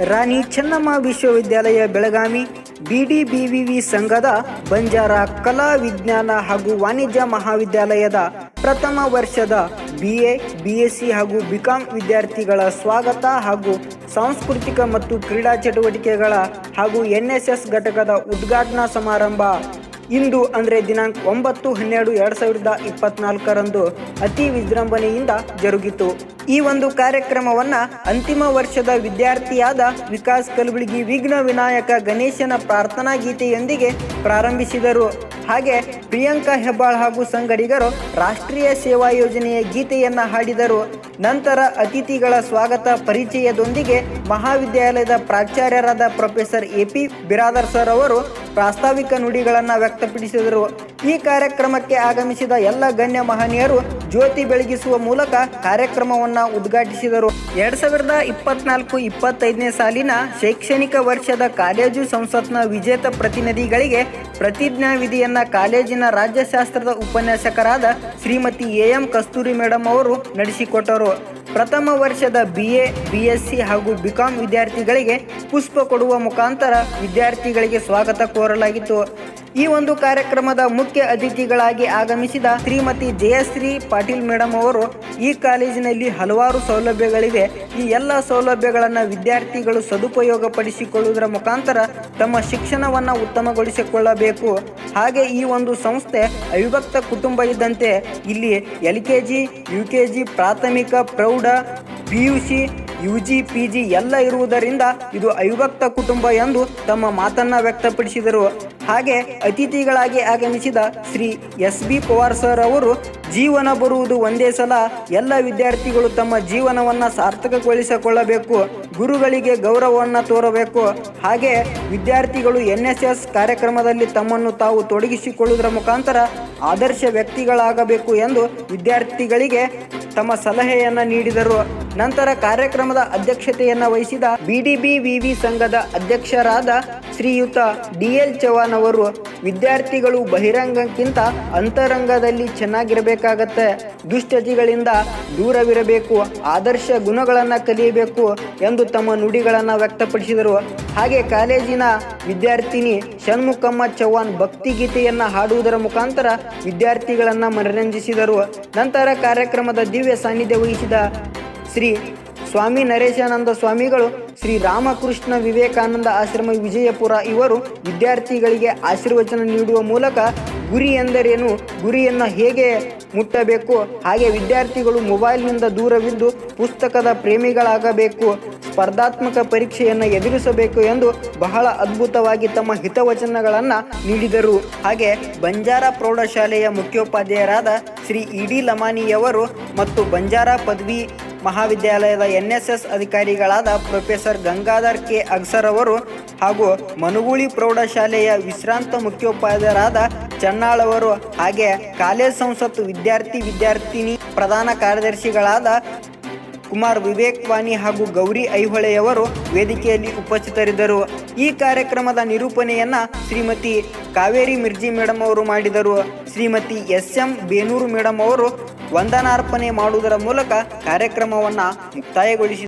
ರಾಣಿ ಚೆನ್ನಮ್ಮ ವಿಶ್ವವಿದ್ಯಾಲಯ ಬೆಳಗಾವಿ, ಬಿಡಿಬಿವಿವಿ ಸಂಘದ ಬಂಜಾರ ಕಲಾ ವಿಜ್ಞಾನ ಹಾಗೂ ವಾಣಿಜ್ಯ ಮಹಾವಿದ್ಯಾಲಯದ ಪ್ರಥಮ ವರ್ಷದ ಬಿಎ ಬಿಎಸ್ಸಿ ಹಾಗೂ ಬಿಕಾಂ ವಿದ್ಯಾರ್ಥಿಗಳ ಸ್ವಾಗತ ಹಾಗೂ ಸಾಂಸ್ಕೃತಿಕ ಮತ್ತು ಕ್ರೀಡಾ ಚಟುವಟಿಕೆಗಳ ಹಾಗೂ ಎನ್ಎಸ್ಎಸ್ ಘಟಕದ ಉದ್ಘಾಟನಾ ಸಮಾರಂಭ ಇಂದು ಅಂದರೆ ದಿನಾಂಕ ಒಂಬತ್ತು, ಹನ್ನೆರಡು, ಎರಡು ಸಾವಿರದ ಇಪ್ಪತ್ನಾಲ್ಕರಂದು ಅತಿ ವಿಜೃಂಭಣೆಯಿಂದ ಜರುಗಿತು. ಈ ಒಂದು ಕಾರ್ಯಕ್ರಮವನ್ನು ಅಂತಿಮ ವರ್ಷದ ವಿದ್ಯಾರ್ಥಿಯಾದ ವಿಕಾಸ್ ಕಲಬುಳಗಿ ವಿಘ್ನ ವಿನಾಯಕ ಗಣೇಶನ ಪ್ರಾರ್ಥನಾ ಗೀತೆಯೊಂದಿಗೆ ಪ್ರಾರಂಭಿಸಿದರು. ಹಾಗೆ ಪ್ರಿಯಾಂಕಾ ಹೆಬ್ಬಾಳ್ ಹಾಗೂ ಸಂಗಡಿಗರು ರಾಷ್ಟ್ರೀಯ ಸೇವಾ ಯೋಜನೆಯ ಗೀತೆಯನ್ನು ಹಾಡಿದರು. ನಂತರ ಅತಿಥಿಗಳ ಸ್ವಾಗತ ಪರಿಚಯದೊಂದಿಗೆ ಮಹಾವಿದ್ಯಾಲಯದ ಪ್ರಾಚಾರ್ಯರಾದ professor A P Biradar sir ಅವರು ಪ್ರಾಸ್ತಾವಿಕ ನುಡಿಗಳನ್ನು ವ್ಯಕ್ತಪಡಿಸಿದರು. ಈ ಕಾರ್ಯಕ್ರಮಕ್ಕೆ ಆಗಮಿಸಿದ ಎಲ್ಲ ಗಣ್ಯ ಮಹನೀಯರು ಜ್ಯೋತಿ ಬೆಳಗಿಸುವ ಮೂಲಕ ಕಾರ್ಯಕ್ರಮವನ್ನು ಉದ್ಘಾಟಿಸಿದರು. ಎರಡ್ ಸಾವಿರದ ಇಪ್ಪತ್ನಾಲ್ಕು ಇಪ್ಪತ್ತೈದನೇ ಸಾಲಿನ ಶೈಕ್ಷಣಿಕ ವರ್ಷದ ಕಾಲೇಜು ಸಂಸತ್ನ ವಿಜೇತ ಪ್ರತಿನಿಧಿಗಳಿಗೆ ಪ್ರತಿಜ್ಞಾ ವಿಧಿಯನ್ನ ಕಾಲೇಜಿನ ರಾಜ್ಯಶಾಸ್ತ್ರದ ಉಪನ್ಯಾಸಕರಾದ Shrimati A M Kasturi madam ಅವರು ನಡೆಸಿಕೊಟ್ಟರು. ಪ್ರಥಮ ವರ್ಷದ B A B S C ಹಾಗೂ ಬಿಕಾಂ ವಿದ್ಯಾರ್ಥಿಗಳಿಗೆ ಪುಷ್ಪ ಕೊಡುವ ಮುಖಾಂತರ ವಿದ್ಯಾರ್ಥಿಗಳಿಗೆ ಸ್ವಾಗತ ಕೋರಲಾಗಿತ್ತು. ಈ ಒಂದು ಕಾರ್ಯಕ್ರಮದ ಮುಖ್ಯ ಅತಿಥಿಗಳಾಗಿ ಆಗಮಿಸಿದ ಶ್ರೀಮತಿ ಜಯಶ್ರೀ ಪಾಟೀಲ್ ಮೇಡಮ್ ಅವರು ಈ ಕಾಲೇಜಿನಲ್ಲಿ ಹಲವಾರು ಸೌಲಭ್ಯಗಳಿವೆ. ಈ ಎಲ್ಲ ಸೌಲಭ್ಯಗಳನ್ನು ವಿದ್ಯಾರ್ಥಿಗಳು ಸದುಪಯೋಗ ಪಡಿಸಿಕೊಳ್ಳುವುದರ ಮುಖಾಂತರ ತಮ್ಮ ಶಿಕ್ಷಣವನ್ನು ಉತ್ತಮಗೊಳಿಸಿಕೊಳ್ಳಬೇಕು. ಹಾಗೆ ಈ ಒಂದು ಸಂಸ್ಥೆ ಅವಿಭಕ್ತ ಕುಟುಂಬ ಇದ್ದಂತೆ ಇಲ್ಲಿ L K G, U K G, ಪ್ರಾಥಮಿಕ, ಪ್ರೌಢ, P U C, U G, P G ಎಲ್ಲ ಇರುವುದರಿಂದ ಇದು ಅವಿಭಕ್ತ ಕುಟುಂಬ ಎಂದು ತಮ್ಮ ಮಾತನ್ನ ವ್ಯಕ್ತಪಡಿಸಿದರು. ಹಾಗೆ ಅತಿಥಿಗಳಾಗಿ ಆಗಮಿಸಿದ Shri S B Pawar sir ಅವರು, ಜೀವನ ಬರುವುದು ಒಂದೇ ಸಲ ಎಲ್ಲ ವಿದ್ಯಾರ್ಥಿಗಳು ತಮ್ಮ ಜೀವನವನ್ನು ಸಾರ್ಥಕಗೊಳಿಸಿಕೊಳ್ಳಬೇಕು, ಗುರುಗಳಿಗೆ ಗೌರವವನ್ನು ತೋರಬೇಕು. ಹಾಗೆ ವಿದ್ಯಾರ್ಥಿಗಳು ಎನ್ ಎಸ್ ಎಸ್ ಕಾರ್ಯಕ್ರಮದಲ್ಲಿ ತಮ್ಮನ್ನು ತಾವು ತೊಡಗಿಸಿಕೊಳ್ಳುವುದರ ಮುಖಾಂತರ ಆದರ್ಶ ವ್ಯಕ್ತಿಗಳಾಗಬೇಕು ಎಂದು ವಿದ್ಯಾರ್ಥಿಗಳಿಗೆ ತಮ್ಮ ಸಲಹೆಯನ್ನು ನೀಡಿದರು. ನಂತರ ಕಾರ್ಯಕ್ರಮದ ಅಧ್ಯಕ್ಷತೆಯನ್ನ ವಹಿಸಿದ ಬಿಡಿಬಿ ವಿವಿ ಸಂಘದ ಅಧ್ಯಕ್ಷರಾದ ಶ್ರೀಯುತ ಡಿಎಲ್ ಚವಾನ್ ಅವರು, ವಿದ್ಯಾರ್ಥಿಗಳು ಬಹಿರಂಗಕ್ಕಿಂತ ಅಂತರಂಗದಲ್ಲಿ ಚೆನ್ನಾಗಿರಬೇಕಾಗತ್ತೆ. ದುಷ್ಟತಿಗಳಿಂದ ದೂರವಿರಬೇಕು, ಆದರ್ಶ ಗುಣಗಳನ್ನು ಕಲಿಯಬೇಕು ಎಂದು ತಮ್ಮ ನುಡಿಗಳನ್ನು ವ್ಯಕ್ತಪಡಿಸಿದರು. ಹಾಗೆ ಕಾಲೇಜಿನ ವಿದ್ಯಾರ್ಥಿನಿ ಷಣ್ಮುಖಮ್ಮ ಚವ್ಹಾಣ್ ಭಕ್ತಿಗೀತೆಯನ್ನ ಹಾಡುವುದರ ಮುಖಾಂತರ ವಿದ್ಯಾರ್ಥಿಗಳನ್ನು ಮನರಂಜಿಸಿದರು. ನಂತರ ಕಾರ್ಯಕ್ರಮದ ದಿವ್ಯ ಸಾನ್ನಿಧ್ಯ ವಹಿಸಿದ ಶ್ರೀ ಸ್ವಾಮಿ ನರೇಶಾನಂದ ಸ್ವಾಮಿಗಳು, ಶ್ರೀ ರಾಮಕೃಷ್ಣ ವಿವೇಕಾನಂದ ಆಶ್ರಮ ವಿಜಯಪುರ ಇವರು ವಿದ್ಯಾರ್ಥಿಗಳಿಗೆ ಆಶೀರ್ವಚನ ನೀಡುವ ಮೂಲಕ ಗುರಿ ಎಂದರೇನು, ಗುರಿಯನ್ನು ಹೇಗೆ ಮುಟ್ಟಬೇಕು, ಹಾಗೆ ವಿದ್ಯಾರ್ಥಿಗಳು ಮೊಬೈಲ್ನಿಂದ ದೂರವಿದ್ದು ಪುಸ್ತಕದ ಪ್ರೇಮಿಗಳಾಗಬೇಕು, ಸ್ಪರ್ಧಾತ್ಮಕ ಪರೀಕ್ಷೆಯನ್ನು ಎದುರಿಸಬೇಕು ಎಂದು ಬಹಳ ಅದ್ಭುತವಾಗಿ ತಮ್ಮ ಹಿತವಚನಗಳನ್ನು ನೀಡಿದರು. ಹಾಗೆ ಬಂಜಾರ ಪ್ರೌಢಶಾಲೆಯ ಮುಖ್ಯೋಪಾಧ್ಯಾಯರಾದ ಶ್ರೀ ಇ ಡಿ ಲಮಾನಿಯವರು ಮತ್ತು ಬಂಜಾರ ಪದವಿ ಮಹಾವಿದ್ಯಾಲಯದ ಎನ್ ಎಸ್ ಎಸ್ ಅಧಿಕಾರಿಗಳಾದ ಪ್ರೊಫೆಸರ್ ಗಂಗಾಧರ್ ಕೆ ಅಗ್ಸರ್ ಅವರು ಹಾಗೂ ಮನುಗುಳಿ ಪ್ರೌಢಶಾಲೆಯ ವಿಶ್ರಾಂತ ಮುಖ್ಯೋಪಾಧ್ಯಾಯರಾದ ಚನ್ನಾಳ್ ಅವರು ಹಾಗೆ ಕಾಲೇಜ್ ಸಂಸತ್ತು ವಿದ್ಯಾರ್ಥಿ ವಿದ್ಯಾರ್ಥಿನಿ ಪ್ರಧಾನ ಕಾರ್ಯದರ್ಶಿಗಳಾದ ಕುಮಾರ್ ವಿವೇಕ್ ವಾನಿ ಹಾಗೂ ಗೌರಿ ಐಹೊಳೆಯವರು ವೇದಿಕೆಯಲ್ಲಿ ಉಪಸ್ಥಿತರಿದ್ದರು. ಈ ಕಾರ್ಯಕ್ರಮದ ನಿರೂಪಣೆಯನ್ನ ಶ್ರೀಮತಿ ಕಾವೇರಿ ಮಿರ್ಜಿ ಮೇಡಮ್ ಅವರು ಮಾಡಿದರು. Shrimati S M Benur madam ಅವರು ವಂದನಾರ್ಪಣೆ ಮಾಡುವುದರ ಮೂಲಕ ಕಾರ್ಯಕ್ರಮವನ್ನು ಮುಕ್ತಾಯಗೊಳಿಸಿದರು